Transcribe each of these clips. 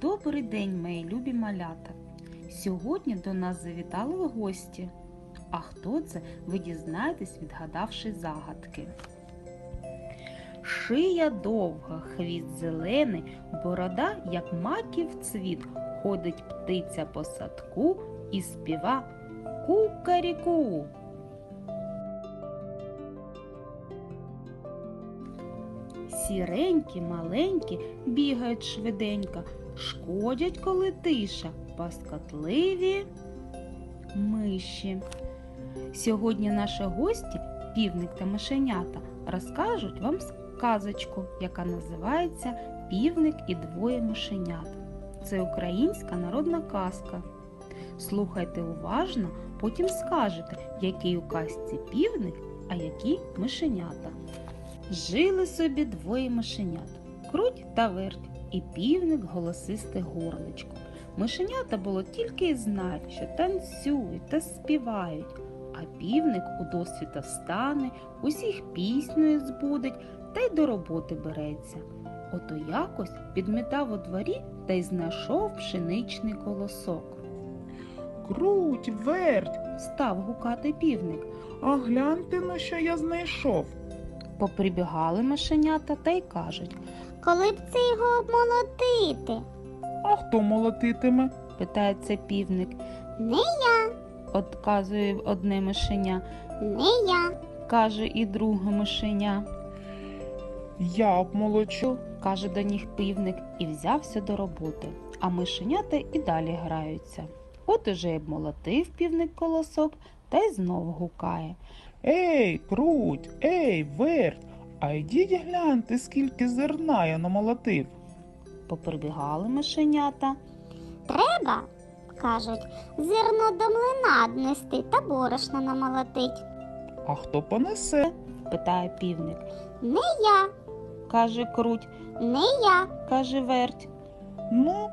Добрий день, мої любі малята! Сьогодні до нас завітали гості. А хто це, ви дізнаєтесь, відгадавши загадки. Шия довга, хвіст зелений, борода, як маків цвіт. Ходить птиця по садку і співа кукаріку. Сіренькі, маленькі бігають швиденько, шкодять, коли тиша, паскотливі миші. Сьогодні наші гості, півник та мишенята, розкажуть вам казочку, яка називається Півник і двоє мишенят. Це українська народна казка. Слухайте уважно, потім скажете, який у казці півник, а які мишенята. Жили собі двоє мишенят круть та верть, і півник голосисте горличко. Мишенята було тільки й знають, що танцюють та співають, а півник у досвіта встане, усіх піснею збудить та й до роботи береться. Ото якось підмітав у дворі та й знайшов пшеничний колосок. Круть, верть, Став гукати півник. а гляньте на що я знайшов. Поприбігали мишенята та й кажуть, Коли б це його обмолотити? А хто молотитиме? питається півник. Не я, Отказує одне мишеня, не я. каже і друге мишеня. Я обмолочу. каже до них півник і взявся до роботи, а мишенята і далі граються. От уже й обмолотив півник колосок та й знов гукає. Ей, круть, ей, верть, а йдіть гляньте, скільки зерна я намолотив. Поприбігали мишенята, Треба, кажуть, зерно до млина днести та борошна намолотить. А хто понесе? питає півник. Не я, Каже круть, не я. каже верть, Ну,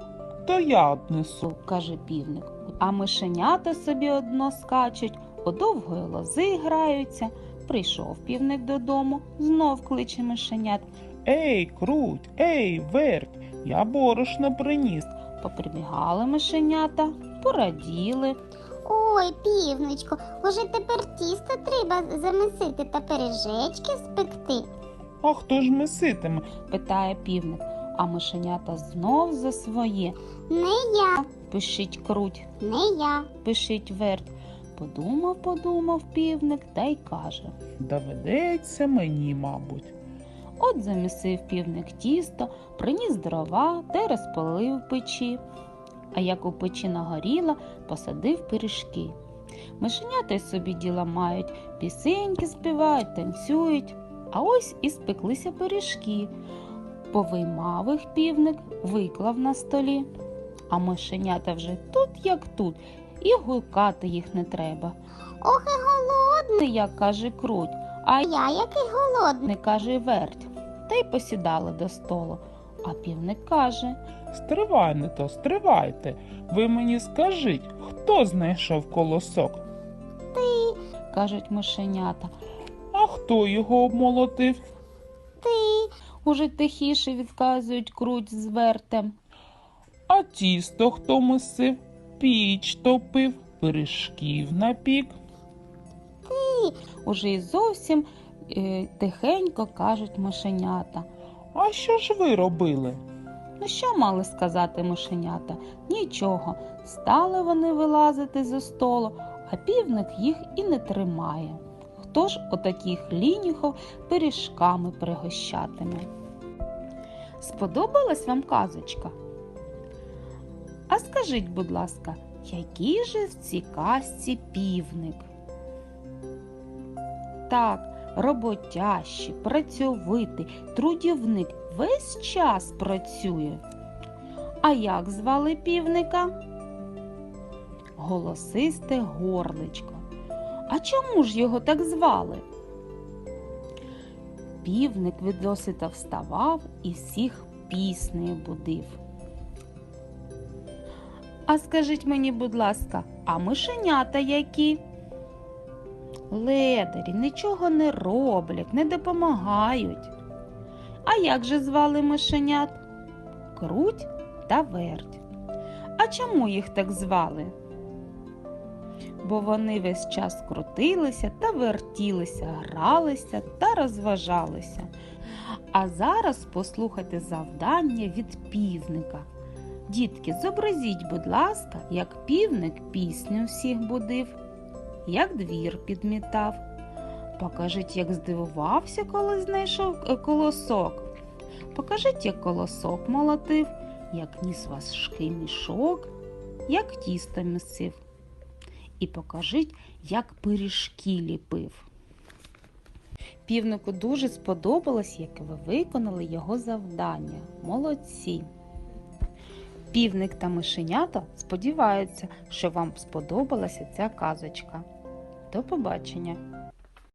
то я однесу. каже півник. А мишенята собі одно скачуть, у довгої лози граються. Прийшов півник додому, знов кличе мишенят. Ей, круть, ей, верть, я борошно приніс. Поприбігали мишенята, пораділи. Ой, півничко, уже тепер тісто треба замісити та пиріжечки спекти. А хто ж меситиме? питає півник, а мишенята знов за своє. Не я, Пишіть круть, не я. пишіть верть. Подумав, подумав півник та й каже. Доведеться мені, мабуть. От замісив півник тісто, приніс дрова та й розпалив печі. А як у печі нагоріла, посадив пиріжки. Мишенята й собі діла мають, пісеньки співають, танцюють. А ось і спеклися пиріжки. Повиймав їх півник, виклав на столі. А мишенята вже тут, як тут, і гукати їх не треба. Ох і голодний. Як каже круть, а Я який голодний. каже верть, та й посідали до столу. А півник каже Стривай не то, стривайте. Ви мені скажіть, хто знайшов колосок? Ти, кажуть мишенята. А хто його обмолотив? ти. Уже тихіше відказують круть з вертем. А тісто хто месив? Піч топив, пиріжків напік. Уже й зовсім е, тихенько кажуть мишенята. А що ж ви робили? Ну що мали сказати мишенята? Нічого. Стали вони вилазити зі столу, а півник їх і не тримає. Хто ж отаких лініхов пиріжками пригощатиме? Сподобалась вам казочка? А скажіть, будь ласка, який же в цій казці півник? Так, роботящий, працьовитий, трудівник весь час працює. А як звали півника? Голосисте горличко. А чому ж його так звали? Півник від досвіта вставав і всіх піснею будив. А скажіть мені, будь ласка, а мишенята які? Ледарі нічого не роблять, не допомагають. А як же звали мишенят? Круть та верть. А чому їх так звали? Бо вони весь час крутилися та вертілися, гралися та розважалися. А зараз послухайте завдання від півника. Дітки, зобразіть, будь ласка, як півник пісню всіх будив, як двір підмітав. Покажіть, як здивувався, коли знайшов е, колосок. Покажіть, як колосок молотив, як ніс важкий мішок, як тісто місив. І покажіть, як пиріжки ліпив. Півнику дуже сподобалось, як ви виконали його завдання. Молодці! Півник та мишенята сподіваються, що вам сподобалася ця казочка. До побачення!